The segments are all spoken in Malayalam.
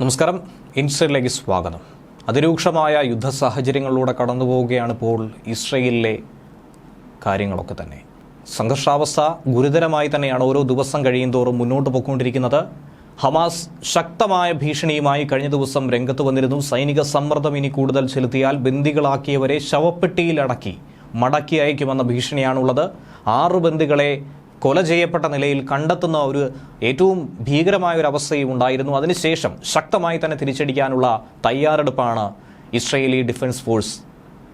നമസ്കാരം. ഇൻസ്രയേലിലേക്ക് സ്വാഗതം. അതിരൂക്ഷമായ യുദ്ധ സാഹചര്യങ്ങളിലൂടെ കടന്നു പോവുകയാണ് ഇപ്പോൾ ഇസ്രയേലിലെ കാര്യങ്ങളൊക്കെ തന്നെ. സംഘർഷാവസ്ഥ ഗുരുതരമായി തന്നെയാണ് ഓരോ ദിവസം കഴിയുന്തോറും മുന്നോട്ട് പോയിക്കൊണ്ടിരിക്കുന്നത്. ഹമാസ് ശക്തമായ ഭീഷണിയുമായി കഴിഞ്ഞ ദിവസം രംഗത്ത് വന്നിരുന്നു. സൈനിക സമ്മർദ്ദം ഇനി കൂടുതൽ ചെലുത്തിയാൽ ബന്ദികളാക്കിയവരെ ശവപ്പെട്ടിയിലടക്കി മടക്കി അയക്കുമെന്ന ഭീഷണിയാണുള്ളത്. ആറ് ബന്ദികളെ കൊല ചെയ്യപ്പെട്ട നിലയിൽ കണ്ടെത്തുന്ന ഒരു ഏറ്റവും ഭീകരമായ ഒരു അവസ്ഥയും ഉണ്ടായിരുന്നു. അതിനുശേഷം ശക്തമായി തന്നെ തിരിച്ചടിക്കാനുള്ള തയ്യാറെടുപ്പാണ് ഇസ്രയേലി ഡിഫൻസ് ഫോഴ്സ്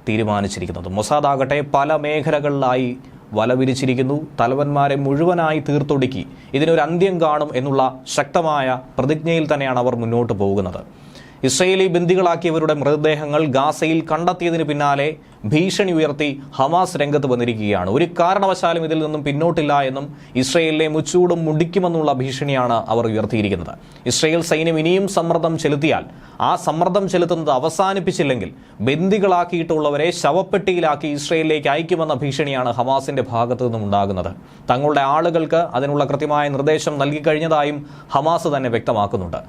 തീരുമാനിച്ചിരിക്കുന്നത്. മൊസാദ് ആകട്ടെ പല മേഖലകളിലായി വലവിരിച്ചിരിക്കുന്നു. തലവന്മാരെ മുഴുവനായി തീർത്തൊടുക്കി ഇതിനൊരു അന്ത്യം കാണും എന്നുള്ള ശക്തമായ പ്രതിജ്ഞയിൽ തന്നെയാണ് അവർ മുന്നോട്ട് പോകുന്നത്. ഇസ്രയേലി ബന്ദികളാക്കിയവരുടെ മൃതദേഹങ്ങൾ ഗാസയിൽ കണ്ടെത്തിയതിന് പിന്നാലെ ഭീഷണി ഉയർത്തി ഹമാസ് രംഗത്ത് വന്നിരിക്കുകയാണ്. ഒരു കാരണവശാലും ഇതിൽ നിന്നും പിന്നോട്ടില്ല എന്നും ഇസ്രയേലിനെ മുച്ചൂടും മുടിക്കുമെന്നുള്ള ഭീഷണിയാണ് അവർ ഉയർത്തിയിരിക്കുന്നത്. ഇസ്രയേൽ സൈന്യം ഇനിയും സമ്മർദ്ദം ചെലുത്തിയാൽ ആ സമ്മർദ്ദം ചെലുത്തുന്നത് അവസാനിപ്പിച്ചില്ലെങ്കിൽ ബന്ദികളാക്കിയിട്ടുള്ളവരെ ശവപ്പെട്ടിയിലാക്കി ഇസ്രയേലിലേക്ക് അയക്കുമെന്ന ഭീഷണിയാണ് ഹമാസിന്റെ ഭാഗത്തു നിന്നും ഉണ്ടാകുന്നത്. തങ്ങളുടെ ആളുകൾക്ക് അതിനുള്ള കൃത്യമായ നിർദ്ദേശം നൽകിക്കഴിഞ്ഞതായും ഹമാസ് തന്നെ വ്യക്തമാക്കുന്നുണ്ട്.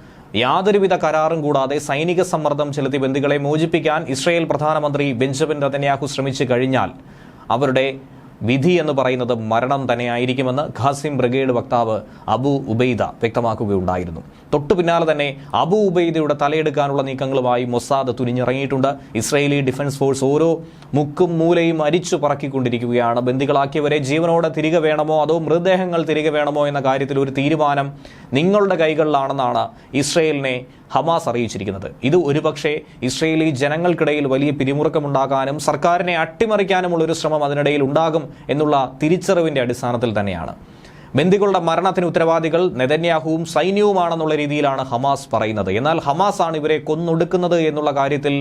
യാതൊരുവിധ കരാറും കൂടാതെ സൈനിക സമ്മർദ്ദം ചെലുത്തി ബന്ദികളെ മോചിപ്പിക്കാൻ ഇസ്രയേൽ പ്രധാനമന്ത്രി ബെഞ്ചമിൻ നതന്യാഹു ശ്രമിച്ചു കഴിഞ്ഞാൽ അവരുടെ വിധി എന്ന് പറയുന്നത് മരണം തന്നെയായിരിക്കുമെന്ന് ഖാസിം ബ്രിഗേഡ് വക്താവ് അബു ഉബൈദ വ്യക്തമാക്കുകയുണ്ടായിരുന്നു. തൊട്ടു പിന്നാലെ തന്നെ അബു ഉബൈദയുടെ തലയെടുക്കാനുള്ള നീക്കങ്ങളുമായി മൊസാദ് തുനിഞ്ഞിറങ്ങിയിട്ടുണ്ട്. ഇസ്രയേലി ഡിഫൻസ് ഫോഴ്സ് ഓരോ മുക്കും മൂലയും അരിച്ചു പറക്കിക്കൊണ്ടിരിക്കുകയാണ്. ബന്ദികളാക്കിയവരെ ജീവനോടെ തിരികെ വേണമോ അതോ മൃതദേഹങ്ങൾ തിരികെ വേണമോ എന്ന കാര്യത്തിൽ ഒരു തീരുമാനം നിങ്ങളുടെ കൈകളിലാണെന്നാണ് ഇസ്രയേലിനെ ഹമാസ് അറിയിച്ചിരിക്കുന്നത്. ഇത് ഒരുപക്ഷെ ഇസ്രയേലി ജനങ്ങൾക്കിടയിൽ വലിയ പിരിമുറുക്കമുണ്ടാകാനും സർക്കാരിനെ അട്ടിമറിക്കാനുമുള്ള ഒരു ശ്രമം അതിനിടയിൽ ഉണ്ടാകും എന്നുള്ള തിരിച്ചറിവിന്റെ അടിസ്ഥാനത്തിൽ തന്നെയാണ്. ബന്ദികളുടെ മരണത്തിന് ഉത്തരവാദികൾ നെതന്യാഹുവും സൈന്യവുമാണെന്നുള്ള രീതിയിലാണ് ഹമാസ് പറയുന്നത്. എന്നാൽ ഹമാസ് ആണ് ഇവരെ കൊന്നൊടുക്കുന്നത് എന്നുള്ള കാര്യത്തിൽ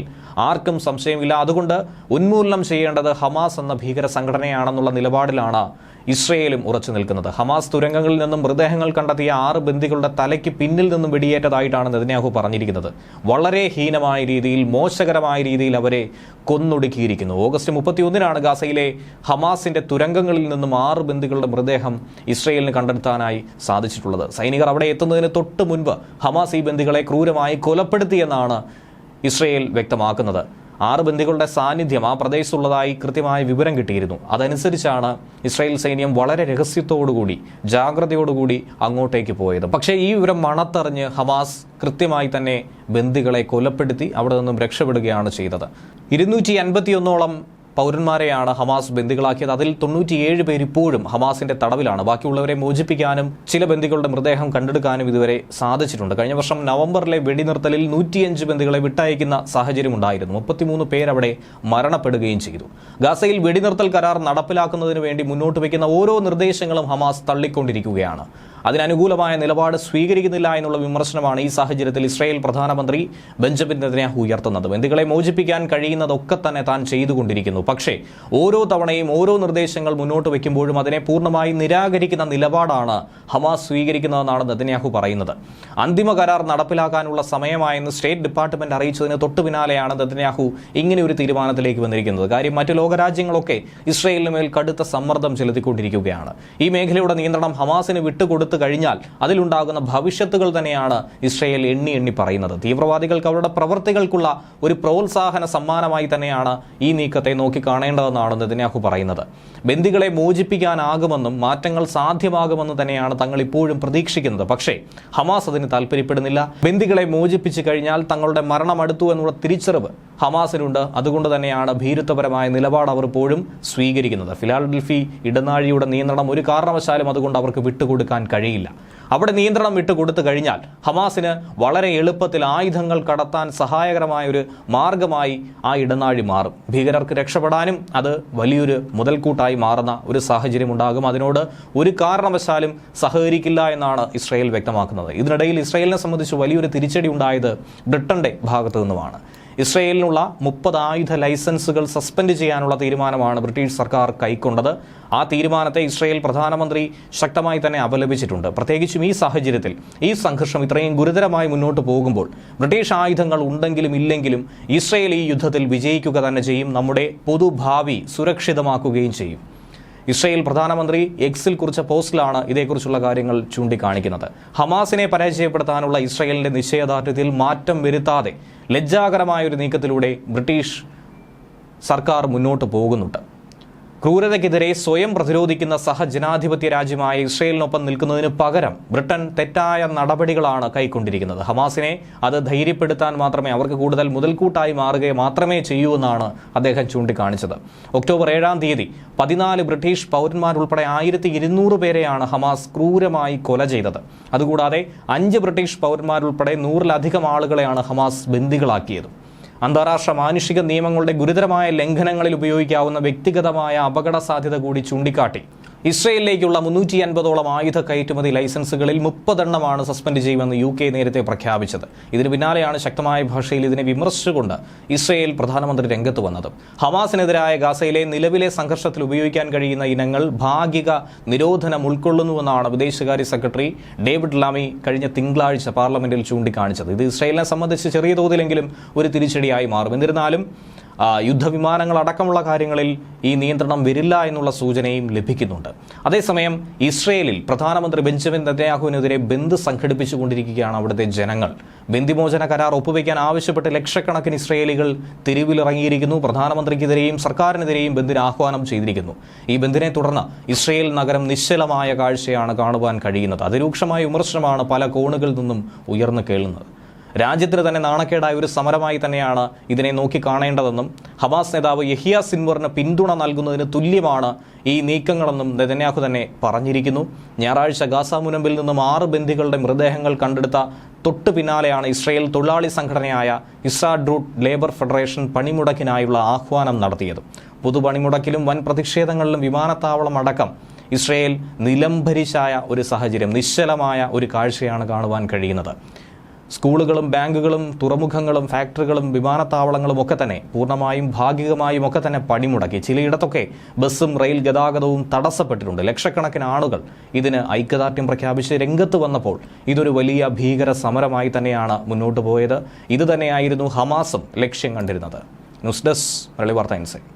ആർക്കും സംശയമില്ല. അതുകൊണ്ട് ഉന്മൂലനം ചെയ്യേണ്ടത് ഹമാസ് എന്ന ഭീകര സംഘടനയാണെന്നുള്ള നിലപാടിലാണ് ഇസ്രയേലും ഉറച്ചു നിൽക്കുന്നത്. ഹമാസ് തുരങ്കങ്ങളിൽ നിന്നും മൃതദേഹങ്ങൾ കണ്ടെത്തിയ ആറ് ബന്ദികളുടെ തലയ്ക്ക് പിന്നിൽ നിന്നും വെടിയേറ്റതായിട്ടാണ് നെതന്യാഹു പറഞ്ഞിരിക്കുന്നത്. വളരെ ഹീനമായ രീതിയിൽ മോശകരമായ രീതിയിൽ അവരെ കൊന്നൊടുക്കിയിരിക്കുന്നു. ഓഗസ്റ്റ് മുപ്പത്തിയൊന്നിനാണ് ഗാസയിലെ ഹമാസിന്റെ തുരങ്കങ്ങളിൽ നിന്നും ആറ് ബന്ദികളുടെ മൃതദേഹം ഇസ്രയേലിന് കണ്ടെത്താനായി സാധിച്ചിട്ടുള്ളത്. സൈനികർ അവിടെ എത്തുന്നതിന് തൊട്ട് മുൻപ് ഹമാസ് ഈ ബന്ദികളെ ക്രൂരമായി കൊലപ്പെടുത്തിയെന്നാണ് ഇസ്രയേൽ വ്യക്തമാക്കുന്നത്. ആറ് ബന്ദികളുടെ സാന്നിധ്യം ആ പ്രദേശത്തുള്ളതായി കൃത്യമായ വിവരം കിട്ടിയിരുന്നു. അതനുസരിച്ചാണ് ഇസ്രായേൽ സൈന്യം വളരെ രഹസ്യത്തോടുകൂടി ജാഗ്രതയോടുകൂടി അങ്ങോട്ടേക്ക് പോയത്. പക്ഷേ ഈ വിവരം മണത്തറിഞ്ഞ് ഹമാസ് കൃത്യമായി തന്നെ ബന്ദികളെ കൊലപ്പെടുത്തി അവിടെ നിന്നും രക്ഷപ്പെടുകയാണ് ചെയ്തത്. ഇരുന്നൂറ്റി അൻപത്തിയൊന്നോളം പൗരന്മാരെയാണ് ഹമാസ് ബന്ദികളാക്കിയത്. അതിൽ തൊണ്ണൂറ്റിയേഴ് പേർ ഇപ്പോഴും ഹമാസിന്റെ തടവിലാണ്. ബാക്കിയുള്ളവരെ മോചിപ്പിക്കാനും ചില ബന്ദികളുടെ മൃതദേഹം കണ്ടെടുക്കാനും ഇതുവരെ സാധിച്ചിട്ടുണ്ട്. കഴിഞ്ഞ വർഷം നവംബറിലെ വെടിനിർത്തലിൽ നൂറ്റിയഞ്ച് ബന്ദികളെ വിട്ടയക്കുന്ന സാഹചര്യം ഉണ്ടായിരുന്നു. മുപ്പത്തിമൂന്ന് അവിടെ മരണപ്പെടുകയും ചെയ്തു. ഗാസയിൽ വെടിനിർത്തൽ കരാർ നടപ്പിലാക്കുന്നതിന് വേണ്ടി മുന്നോട്ട് വയ്ക്കുന്ന ഓരോ നിർദ്ദേശങ്ങളും ഹമാസ് തള്ളിക്കൊണ്ടിരിക്കുകയാണ്. അതിനനുകൂലമായ നിലപാട് സ്വീകരിക്കുന്നില്ല എന്നുള്ള വിമർശനമാണ് ഈ സാഹചര്യത്തിൽ ഇസ്രായേൽ പ്രധാനമന്ത്രി ബെഞ്ചമിൻ നെതന്യാഹു ഉയർത്തുന്നത്. ബന്ധുക്കളെ മോചിപ്പിക്കാൻ കഴിയുന്നതൊക്കെ തന്നെ താൻ ചെയ്തുകൊണ്ടിരിക്കുന്നു. പക്ഷേ ഓരോ തവണയും ഓരോ നിർദ്ദേശങ്ങൾ മുന്നോട്ട് വയ്ക്കുമ്പോഴും അതിനെ പൂർണമായി നിരാകരിക്കുന്ന നിലപാടാണ് ഹമാസ് സ്വീകരിക്കുന്നതെന്നാണ് നെതന്യാഹു പറയുന്നത്. അന്തിമ കരാർ നടപ്പിലാക്കാനുള്ള സമയമായെന്ന് സ്റ്റേറ്റ് ഡിപ്പാർട്ട്മെന്റ് അറിയിച്ചതിന് തൊട്ടു പിന്നാലെയാണ് നെതന്യാഹു ഇങ്ങനെ ഒരു തീരുമാനത്തിലേക്ക് വന്നിരിക്കുന്നത്. കാര്യം മറ്റു ലോകരാജ്യങ്ങളൊക്കെ ഇസ്രയേലിന് മേൽ കടുത്ത സമ്മർദ്ദം ചെലുത്തിക്കൊണ്ടിരിക്കുകയാണ്. ഈ മേഖലയുടെ നിയന്ത്രണം ഹമാസിന് വിട്ടുകൊടുത്തു കഴിഞ്ഞാൽ അതിലുണ്ടാകുന്ന ഭവിഷ്യത്തുകൾ തന്നെയാണ് ഇസ്രയേൽ എണ്ണി എണ്ണി പറയുന്നത്. തീവ്രവാദികൾക്ക് അവരുടെ പ്രവൃത്തികൾക്കുള്ള ഒരു പ്രോത്സാഹന സമ്മാനമായി തന്നെയാണ് ഈ നീക്കത്തെ നോക്കി നോക്കിക്കാണേണ്ടതെന്നാണ് നെതന്യാഹു പറയുന്നത്. ബന്ദികളെ മോചിപ്പിക്കാനാകുമെന്നും മാറ്റങ്ങൾ സാധ്യമാകുമെന്ന് തന്നെയാണ് തങ്ങൾ ഇപ്പോഴും പ്രതീക്ഷിക്കുന്നത്. പക്ഷേ ഹമാസ് അതിന് താല്പര്യപ്പെടുന്നില്ല ബന്ദികളെ മോചിപ്പിച്ചു കഴിഞ്ഞാൽ തങ്ങളുടെ മരണം അടുത്തു എന്നുള്ള തിരിച്ചറിവ് ഹമാസിനുണ്ട് അതുകൊണ്ട് തന്നെയാണ് ഭീരുത്വപരമായ നിലപാട് അവർ ഇപ്പോഴും സ്വീകരിക്കുന്നത്. ഫിലാഡൽഫി ഇടനാഴിയുടെ നിയന്ത്രണം ഒരു കാരണവശാലും അതുകൊണ്ട് അവർക്ക് വിട്ടുകൊടുക്കാൻ കഴിയില്ല. അവിടെ നിയന്ത്രണം വിട്ടുകൊടുത്തു കഴിഞ്ഞാൽ ഹമാസിന് വളരെ എളുപ്പത്തിൽ ആയുധങ്ങൾ കടത്താൻ സഹായകരമായ ഒരു മാർഗമായി ആ ഇടനാഴി മാറും. ഭീകരർക്ക് രക്ഷപ്പെടാനും അത് വലിയൊരു മുതൽക്കൂട്ടായി മാറുന്ന ഒരു സാഹചര്യം ഉണ്ടാകും. അതിനോട് ഒരു കാരണവശാലും സഹകരിക്കില്ല എന്നാണ് ഇസ്രായേൽ വ്യക്തമാക്കുന്നത്. ഇതിനിടയിൽ ഇസ്രായേലിനെ സംബന്ധിച്ച് വലിയൊരു തിരിച്ചടി ഉണ്ടായത് ബ്രിട്ടന്റെ ഭാഗത്തു നിന്നുമാണ്. ഇസ്രയേലിനുള്ള മുപ്പത് ആയുധ ലൈസൻസുകൾ സസ്പെൻഡ് ചെയ്യാനുള്ള തീരുമാനമാണ് ബ്രിട്ടീഷ് സർക്കാർ കൈക്കൊണ്ടത്. ആ തീരുമാനത്തെ ഇസ്രയേൽ പ്രധാനമന്ത്രി ശക്തമായി തന്നെ അപലപിച്ചിട്ടുണ്ട്. പ്രത്യേകിച്ചും ഈ സാഹചര്യത്തിൽ ഈ സംഘർഷം ഇത്രയും ഗുരുതരമായി മുന്നോട്ട് പോകുമ്പോൾ ബ്രിട്ടീഷ് ആയുധങ്ങൾ ഉണ്ടെങ്കിലും ഇല്ലെങ്കിലും ഇസ്രയേൽ ഈ യുദ്ധത്തിൽ വിജയിക്കുക തന്നെ ചെയ്യും. നമ്മുടെ പൊതുഭാവി സുരക്ഷിതമാക്കുകയും ചെയ്യും. ഇസ്രയേൽ പ്രധാനമന്ത്രി എക്സിൽ കുറിച്ച പോസ്റ്റിലാണ് ഇതേക്കുറിച്ചുള്ള കാര്യങ്ങൾ ചൂണ്ടിക്കാണിക്കുന്നത്. ഹമാസിനെ പരാജയപ്പെടുത്താനുള്ള ഇസ്രയേലിന്റെ നിശ്ചയദാർഢ്യത്തിൽ മാറ്റം വരുത്താതെ ലജ്ജാകരമായ ഒരു നീക്കത്തിലൂടെ ബ്രിട്ടീഷ് സർക്കാർ മുന്നോട്ട് പോകുന്നുണ്ട്. ക്രൂരതയ്ക്കെതിരെ സ്വയം പ്രതിരോധിക്കുന്ന സഹജനാധിപത്യ രാജ്യമായ ഇസ്രയേലിനൊപ്പം നിൽക്കുന്നതിന് പകരം ബ്രിട്ടൻ തെറ്റായ നടപടികളാണ് കൈക്കൊണ്ടിരിക്കുന്നത്. ഹമാസിനെ അത് ധൈര്യപ്പെടുത്താൻ മാത്രമേ അവർക്ക് കൂടുതൽ മുതൽക്കൂട്ടായി മാറുകയോ മാത്രമേ ചെയ്യൂ എന്നാണ് അദ്ദേഹം ചൂണ്ടിക്കാണിച്ചത്. ഒക്ടോബർ ഏഴാം തീയതി പതിനാല് ബ്രിട്ടീഷ് പൗരന്മാരുൾപ്പെടെ ആയിരത്തി ഇരുന്നൂറ് പേരെയാണ് ഹമാസ് ക്രൂരമായി കൊല ചെയ്തത്. അതുകൂടാതെ അഞ്ച് ബ്രിട്ടീഷ് പൗരന്മാരുൾപ്പെടെ നൂറിലധികം ആളുകളെയാണ് ഹമാസ് ബന്ദികളാക്കിയത്. അന്താരാഷ്ട്ര മാനുഷിക നിയമങ്ങളുടെ ഗുരുതരമായ ലംഘനങ്ങളിൽ ഉപയോഗിക്കാവുന്ന വ്യക്തിഗതമായ അപകട സാധ്യത കൂടി ചൂണ്ടിക്കാട്ടി. ഇസ്രയേലിലേക്കുള്ള മുന്നൂറ്റി അൻപതോളം ആയുധ കയറ്റുമതി ലൈസൻസുകളിൽ മുപ്പതെണ്ണമാണ് സസ്പെൻഡ് ചെയ്യുമെന്ന് യു കെ നേരത്തെ പ്രഖ്യാപിച്ചത്. ഇതിന് പിന്നാലെയാണ് ശക്തമായ ഭാഷയിൽ ഇതിനെ വിമർശിച്ചുകൊണ്ട് ഇസ്രയേൽ പ്രധാനമന്ത്രി രംഗത്ത് വന്നത്. ഹമാസിനെതിരായ ഗാസയിലെ നിലവിലെ സംഘർഷത്തിൽ ഉപയോഗിക്കാൻ കഴിയുന്ന ഇനങ്ങൾ ഭാഗിക നിരോധനം ഉൾക്കൊള്ളുന്നുവെന്നാണ് വിദേശകാര്യ സെക്രട്ടറി ഡേവിഡ് ലാമി കഴിഞ്ഞ തിങ്കളാഴ്ച പാർലമെന്റിൽ ചൂണ്ടിക്കാണിച്ചത്. ഇത് ഇസ്രയേലിനെ സംബന്ധിച്ച് ചെറിയ തോതിലെങ്കിലും ഒരു തിരിച്ചടിയായി മാറും. എന്നിരുന്നാലും അടക്കമുള്ള കാര്യങ്ങളിൽ ഈ നിയന്ത്രണം വരില്ല എന്നുള്ള സൂചനയും ലഭിക്കുന്നുണ്ട്. അതേസമയം ഇസ്രയേലിൽ പ്രധാനമന്ത്രി ബെഞ്ചമിൻ നെതന്യാഹുവിനെതിരെ ബന്ദ് സംഘടിപ്പിച്ചുകൊണ്ടിരിക്കുകയാണ് അവിടുത്തെ ജനങ്ങൾ. ബന്ദിമോചന കരാർ ഒപ്പുവയ്ക്കാൻ ആവശ്യപ്പെട്ട് ലക്ഷക്കണക്കിന് ഇസ്രയേലികൾ തെരുവിലിറങ്ങിയിരിക്കുന്നു. പ്രധാനമന്ത്രിക്കെതിരെയും സർക്കാരിനെതിരെയും ബന്ദിന് ആഹ്വാനം ചെയ്തിരിക്കുന്നു. ഈ ബന്ദിനെ തുടർന്ന് ഇസ്രയേൽ നഗരം നിശ്ചലമായ കാഴ്ചയാണ് കാണുവാൻ കഴിയുന്നത്. അതിരൂക്ഷമായ വിമർശനമാണ് പല കോണുകളിൽ നിന്നും ഉയർന്നു കേളുന്നത് രാജ്യത്തിന് തന്നെ നാണക്കേടായ ഒരു സമരമായി തന്നെയാണ് ഇതിനെ നോക്കിക്കാണേണ്ടതെന്നും ഹമാസ് നേതാവ് യഹിയ സിൻവറിന് പിന്തുണ നൽകുന്നതിന് തുല്യമാണ് ഈ നീക്കങ്ങളെന്നും നെതന്യാഹു തന്നെ പറഞ്ഞിരിക്കുന്നു. ഞായറാഴ്ച ഗാസ മുനമ്പിൽ നിന്നും ആറ് ബന്ദികളുടെ മൃതദേഹങ്ങൾ കണ്ടെടുത്ത തൊട്ടു പിന്നാലെയാണ് ഇസ്രയേൽ തൊഴിലാളി സംഘടനയായ ഇസാഡ്രൂട്ട് ലേബർ ഫെഡറേഷൻ പണിമുടക്കിനായുള്ള ആഹ്വാനം നടത്തിയത്. പുതുപണിമുടക്കിലും വൻ പ്രതിഷേധങ്ങളിലും വിമാനത്താവളം അടക്കം ഇസ്രയേൽ നിലംഭരിച്ചായ ഒരു സാഹചര്യം നിശ്ചലമായ ഒരു കാഴ്ചയാണ് കാണുവാൻ കഴിയുന്നത്. സ്കൂളുകളും ബാങ്കുകളും തുറമുഖങ്ങളും ഫാക്ടറികളും വിമാനത്താവളങ്ങളും ഒക്കെ തന്നെ പൂർണമായും ഭാഗികമായും ഒക്കെ തന്നെ പണിമുടക്കി. ചിലയിടത്തൊക്കെ ബസ്സും റെയിൽ ഗതാഗതവും തടസ്സപ്പെട്ടിട്ടുണ്ട്. ലക്ഷക്കണക്കിന് ആളുകൾ ഇതിന് ഐക്യദാർഢ്യം പ്രഖ്യാപിച്ച് രംഗത്ത് വന്നപ്പോൾ ഇതൊരു വലിയ ഭീകര സമരമായി തന്നെയാണ് മുന്നോട്ട് പോയത്. ഇത് തന്നെയായിരുന്നു ഹമാസും ലക്ഷ്യം കണ്ടിരുന്നത്. ന്യൂസ് ഡെസ്ക് മലയാളി വാർത്ത ഇൻസൈറ്റ്